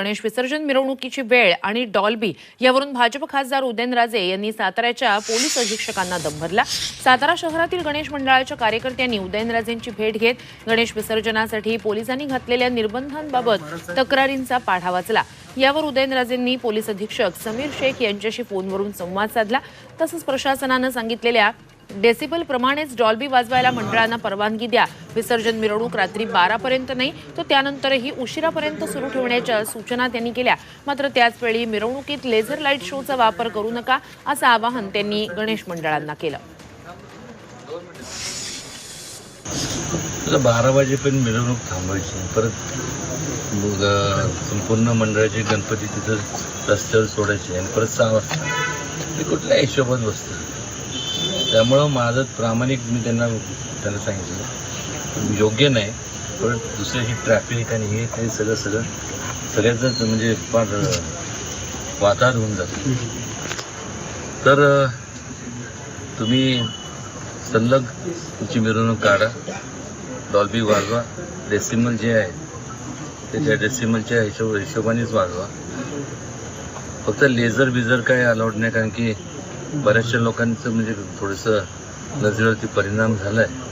गणेश विसर्जन मिरवणुकीची वेळ आणि डॉल्बी यावरून भाजप खासदार उदयनराजे यांनी साताऱ्याच्या पोलीस अधीक्षकांना दम भरला. सातारा शहरातील गणेश मंडळाच्या कार्यकर्त्यांनी उदयनराजेंची भेट घेत गणेश विसर्जनासाठी पोलिसांनी घातलेल्या निर्बंधांबाबत तक्रारींचा पाढा वाचला. यावर उदयनराजेंनी पोलीस अधीक्षक समीर शेख यांच्याशी फोनवरून संवाद साधला. तसंच प्रशासनानं सांगितलेल्या डेसिबल प्रमाणेच डॉल्बी वाजवायला मंडळांना परवानगी द्या. विसर्जन मिरवणूक रात्री बारापर्यंत नाही तर त्यानंतरही उशिरापर्यंत सुरू ठेवण्याच्या सूचना त्यांनी केल्या. मात्र त्याचवेळी मिरवणुकीत लेझर लाइट शोचा वापर करू नका असं आवाहन त्यांनी गणेश मंडळांना केलं. बारा वाजेपर्यंत मिरवणूक थांबवायची परत मग संपूर्ण मंडळाचे गणपती तिथं रस्त्यावर सोडायचे आणि परत सहा वाजता. ते कुठल्या हिशोबात बसतं त्यामुळं माझं प्रामाणिक मी त्यांना त्यांना सांगितलं. योग्य नाही. पण दुसऱ्या ही ट्रॅफिक आणि हे ते सगळं सगळं सगळ्याच म्हणजे फार अं, वाताहत होऊन जातं. तर तुम्ही सल्लग तुमची मिरवणूक काढा. डॉल्बी वाजवा. डेसिमल जे आहे त्याच्या डेसिमलच्या हिशोब हिशोबानेच वाजवा. फक्त लेझर बिझर काय अलाउड नाही कारण की बऱ्याचशा लोकांचं म्हणजे थोडंसं नजरेवरती परिणाम झाला आहे